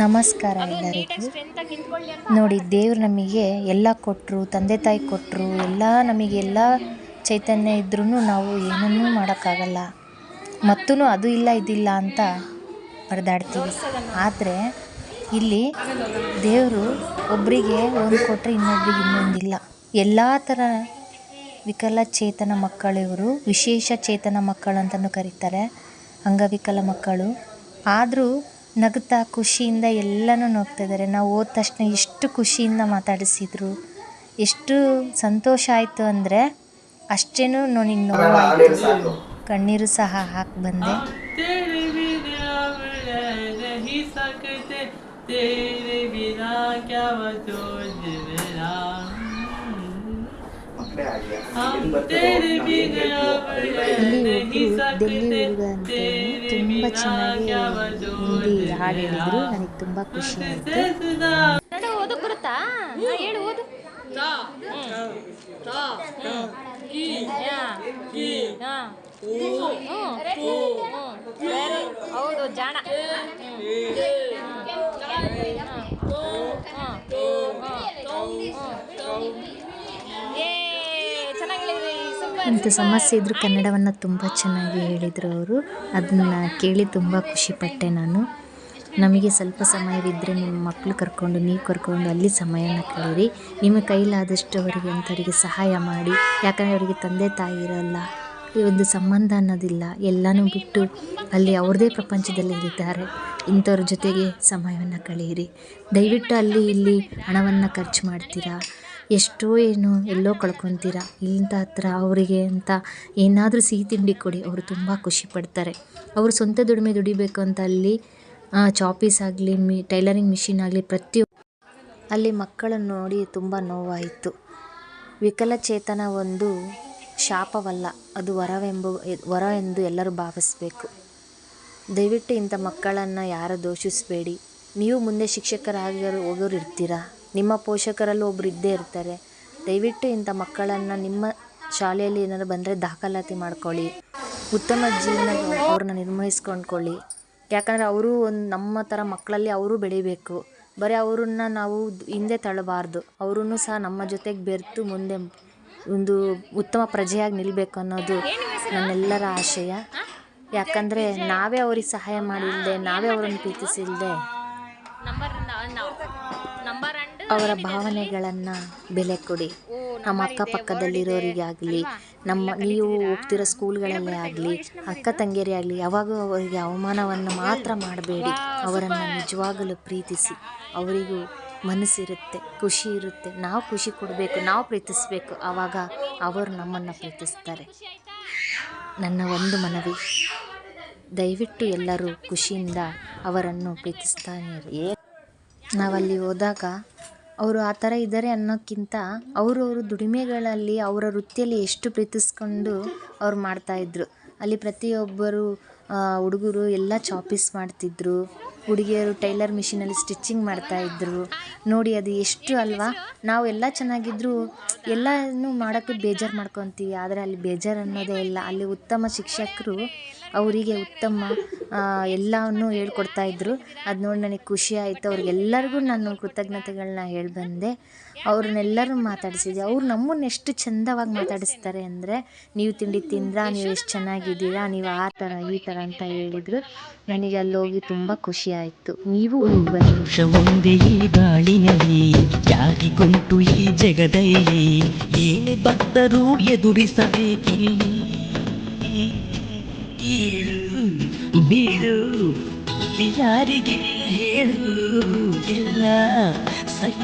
ನಮಸ್ಕಾರ ಎಲ್ಲರಿಗೂ. ನೋಡಿ ದೇವ್ರು ನಮಗೆ ಎಲ್ಲ ಕೊಟ್ಟರು ತಂದೆ ತಾಯಿ ಕೊಟ್ಟರು ಎಲ್ಲ ನಮಗೆ ಎಲ್ಲ ಚೈತನ್ಯ ಇದ್ರೂ ನಾವು ಏನನ್ನೂ ಮಾಡೋಕ್ಕಾಗಲ್ಲ. ಮತ್ತೂ ಅದು ಇಲ್ಲ ಇದಿಲ್ಲ ಅಂತ ಪರದಾಡ್ತೀವಿ ಆದರೆ ಇಲ್ಲಿ ದೇವರು ಒಬ್ಬರಿಗೆ ಒಂದು ಕೊಟ್ಟರೆ ಇನ್ನೊಬ್ರಿಗೆ ಇನ್ನೊಂದಿಲ್ಲ ಎಲ್ಲ ಥರ ವಿಕಲಚೇತನ ಮಕ್ಕಳಿವರು ವಿಶೇಷ ಚೇತನ ಮಕ್ಕಳು ಅಂತಲೂ ಕರೀತಾರೆ. ಅಂಗವಿಕಲ ಮಕ್ಕಳು. ಆದರೂ ನಗುತ್ತಾ ಖುಷಿಯಿಂದ ಎಲ್ಲನೂ ಇದ್ದಾರೆ. ನಾವು ಹೋದ ತಕ್ಷಣ ಎಷ್ಟು ಖುಷಿಯಿಂದ ಮಾತಾಡಿಸಿದ್ರು. ಎಷ್ಟು ಸಂತೋಷ ಆಯಿತು ಅಂದರೆ ಅಷ್ಟೇನು ನನಗೆ ನೋವಾಯಿತು ಕಣ್ಣೀರು ಸಹ ಹಾಕಿ ಬಂದೆ. ಇಲ್ಲಿ ಡೆಲ್ಲಿ ಹುಡುಗ ಅಂತ ಚೆನ್ನಾಗಿ ಹಿಂದಿ ಹಾಡು ಹೇಳಿದ್ರು. ನನಗೆ ತುಂಬ ಖುಷಿ ಆಯಿತು. ಓದು ಬರುತ್ತಾ ಹೇಳು ಓದು. ಹೌದು ಜಾಣ. ಇಂಥ ಸಮಸ್ಯೆ ಇದ್ದರೂ ಕನ್ನಡವನ್ನು ತುಂಬ ಚೆನ್ನಾಗಿ ಹೇಳಿದರು ಅವರು. ಅದನ್ನು ಕೇಳಿ ತುಂಬ ಖುಷಿಪಟ್ಟೆ ನಾನು. ನಮಗೆ ಸ್ವಲ್ಪ ಸಮಯವಿದ್ದರೆ ನಿಮ್ಮ ಮಕ್ಕಳು ಕರ್ಕೊಂಡು, ನೀವು ಕರ್ಕೊಂಡು ಅಲ್ಲಿ ಸಮಯನ ಕಳೀರಿ ನಿಮ್ಮ ಕೈಲಾದಷ್ಟು ಅವರಿಗೆ ಅಂಥವರಿಗೆ ಸಹಾಯ ಮಾಡಿ. ಯಾಕಂದರೆ ಅವರಿಗೆ ತಂದೆ ತಾಯಿ ಇರಲ್ಲ, ಈ ಒಂದು ಸಂಬಂಧ ಅನ್ನೋದಿಲ್ಲ. ಎಲ್ಲನೂ ಬಿಟ್ಟು ಅಲ್ಲಿ ಅವ್ರದ್ದೇ ಪ್ರಪಂಚದಲ್ಲಿ ಇದ್ದಾರೆ. ಇಂಥವ್ರ ಜೊತೆಗೆ ಸಮಯವನ್ನು ಕಳೆಯಿರಿ. ದಯವಿಟ್ಟು ಅಲ್ಲಿ ಇಲ್ಲಿ ಹಣವನ್ನು ಖರ್ಚು ಮಾಡ್ತೀರಾ? ಎಷ್ಟೋ ಏನು ಎಲ್ಲೋ ಕಳ್ಕೊತೀರ. ಇಂಥ ಹತ್ರ ಅವರಿಗೆ ಅಂತ ಏನಾದರೂ ಸಿಹಿ ತಿಂಡಿ ಕೊಡಿ, ಅವರು ತುಂಬ ಖುಷಿ ಪಡ್ತಾರೆ. ಅವರು ಸ್ವಂತ ದುಡಿಮೆ ದುಡಿಬೇಕು ಅಂತ ಅಲ್ಲಿ ಚಾಪೀಸ್ ಆಗಲಿ, ಮಿ ಟೈಲರಿಂಗ್ ಮಿಷಿನ್ ಆಗಲಿ ಪ್ರತಿ ಅಲ್ಲಿ ಮಕ್ಕಳನ್ನು ನೋಡಿ ತುಂಬ ನೋವಾಯಿತು. ವಿಕಲಚೇತನ ಒಂದು ಶಾಪವಲ್ಲ, ಅದು ವರವೆಂಬ, ವರ ಎಂದು ಎಲ್ಲರೂ ಭಾವಿಸಬೇಕು. ದಯವಿಟ್ಟು ಇಂಥ ಮಕ್ಕಳನ್ನು ಯಾರು ದೋಷಿಸಬೇಡಿ. ನೀವು ಮುಂದೆ ಶಿಕ್ಷಕರಾಗಿ ಹೋಗೋರು ಇರ್ತೀರ? ನಿಮ್ಮ ಪೋಷಕರಲ್ಲೂ ಒಬ್ರು ಇದ್ದೇ ಇರ್ತಾರೆ. ದಯವಿಟ್ಟು ಇಂಥ ಮಕ್ಕಳನ್ನು ನಿಮ್ಮ ಶಾಲೆಯಲ್ಲಿ ಏನಾದ್ರು ಬಂದರೆ ದಾಖಲಾತಿ ಮಾಡ್ಕೊಳ್ಳಿ. ಉತ್ತಮ ಜೀವನ ಅವ್ರನ್ನ ನಿರ್ವಹಿಸ್ಕೊಂಡ್ಕೊಳ್ಳಿ. ಯಾಕಂದರೆ ಅವರು ಒಂದು ನಮ್ಮ ಥರ ಮಕ್ಕಳಲ್ಲಿ ಅವರು ಬೆಳಿಬೇಕು. ಬರೀ ಅವ್ರನ್ನ ನಾವು ಹಿಂದೆ ತಳ್ಳಬಾರ್ದು. ಅವರೂ ಸಹ ನಮ್ಮ ಜೊತೆಗೆ ಬೆರೆತು ಮುಂದೆ ಒಂದು ಉತ್ತಮ ಪ್ರಜೆಯಾಗಿ ನಿಲ್ಲಬೇಕು ಅನ್ನೋದು ನನ್ನೆಲ್ಲರ ಆಶಯ. ಯಾಕಂದರೆ ನಾವೇ ಅವ್ರಿಗೆ ಸಹಾಯ ಮಾಡಿಲ್ಲದೆ ನಾವೇ ಅವರನ್ನು ಪ್ರೀತಿಸಿಲ್ಲದೆ ಅವರ ಭಾವನೆಗಳನ್ನು ಬೆಲೆ ಕೊಡಿ. ನಮ್ಮ ಅಕ್ಕಪಕ್ಕದಲ್ಲಿರೋರಿಗೆ ಆಗಲಿ ನಮ್ಮ ನೀವು ಹೋಗ್ತಿರೋ ಸ್ಕೂಲ್ಗಳಲ್ಲೇ ಆಗಲಿ, ಅಕ್ಕ ತಂಗಿಯರೇ ಆಗಲಿ ಯಾವಾಗೂ ಅವರಿಗೆ ಅವಮಾನವನ್ನು ಮಾತ್ರ ಮಾಡಬೇಡಿ. ಅವರನ್ನು ನಿಜವಾಗಲೂ ಪ್ರೀತಿಸಿ. ಅವರಿಗೂ ಮನಸ್ಸಿರುತ್ತೆ, ಖುಷಿ ಇರುತ್ತೆ. ನಾವು ಖುಷಿ ಕೊಡಬೇಕು, ನಾವು ಪ್ರೀತಿಸಬೇಕು. ಆವಾಗ ಅವರು ನಮ್ಮನ್ನು ಪ್ರೀತಿಸ್ತಾರೆ. ನನ್ನ ಒಂದು ಮನವಿ, ದಯವಿಟ್ಟು ಎಲ್ಲರೂ ಖುಷಿಯಿಂದ ಅವರನ್ನು ಪ್ರೀತಿಸ್ತಾನೆ ನಾವಲ್ಲಿ ಹೋದಾಗ ಅವರು ಆ ಥರ ಇದ್ದಾರೆ ಅನ್ನೋಕ್ಕಿಂತ ಅವರವ್ರ ದುಡಿಮೆಗಳಲ್ಲಿ ಅವರ ವೃತ್ತಿಯಲ್ಲಿ ಎಷ್ಟು ಪ್ರೀತಿಸ್ಕೊಂಡು ಅವ್ರು ಮಾಡ್ತಾಯಿದ್ರು ಅಲ್ಲಿ ಪ್ರತಿಯೊಬ್ಬರು ಹುಡುಗರು ಎಲ್ಲ ಚಾಪೀಸ್ ಮಾಡ್ತಿದ್ರು. ಹುಡುಗಿಯರು ಟೈಲರ್ ಮಿಷಿನಲ್ಲಿ ಮಾಡ್ತಾ ಮಾಡ್ತಾಯಿದ್ರು ನೋಡಿ, ಅದು ಎಷ್ಟು ಅಲ್ವಾ? ನಾವು ಎಲ್ಲ ಚೆನ್ನಾಗಿದ್ರೂ ಎಲ್ಲನೂ ಮಾಡೋಕ್ಕೆ ಬೇಜಾರು ಮಾಡ್ಕೊತೀವಿ. ಆದರೆ ಅಲ್ಲಿ ಬೇಜಾರು ಅನ್ನೋದೇ ಇಲ್ಲ. ಅಲ್ಲಿ ಉತ್ತಮ ಶಿಕ್ಷಕರು ಅವರಿಗೆ ಉತ್ತಮ ಎಲ್ಲವನ್ನು ಹೇಳ್ಕೊಡ್ತಾ ಇದ್ದರು ಅದು ನೋಡಿ ನನಗೆ ಖುಷಿ ಆಯಿತು. ಅವ್ರಿಗೆಲ್ಲರಿಗೂ ನಾನು ಕೃತಜ್ಞತೆಗಳನ್ನ ಹೇಳಿ ಬಂದೆ ಅವ್ರನ್ನೆಲ್ಲರೂ ಮಾತಾಡಿಸಿದ್ದೆ ಅವ್ರು ನಮ್ಮನ್ನು ಎಷ್ಟು ಚಂದವಾಗಿ ಮಾತಾಡಿಸ್ತಾರೆ ಅಂದರೆ, ನೀವು ತಿಂಡಿ ತಿಂದ್ರಾ? ನೀವು ಎಷ್ಟು ಚೆನ್ನಾಗಿದ್ದೀರಾ? ನೀವು ಆ ಥರ ಈ ಥರ ಅಂತ ಹೇಳಿದರು. ನನಗೆ ಅಲ್ಲಿ ಹೋಗಿ ತುಂಬ ಖುಷಿ ಆಯಿತು ನೀವು ಒಂದೇ ಈ ಗಾಳಿನಲ್ಲಿ ಯಾರಿಗುಂಟು ಈ ಜಗದಲ್ಲಿ ಏನೇ ಭಕ್ತರು ಎದುರಿಸಬೇಕಿಲ್ಲಿ. ಬೀಳು ಯಾರಿಗೆ ಹೇಳು, ಎಲ್ಲ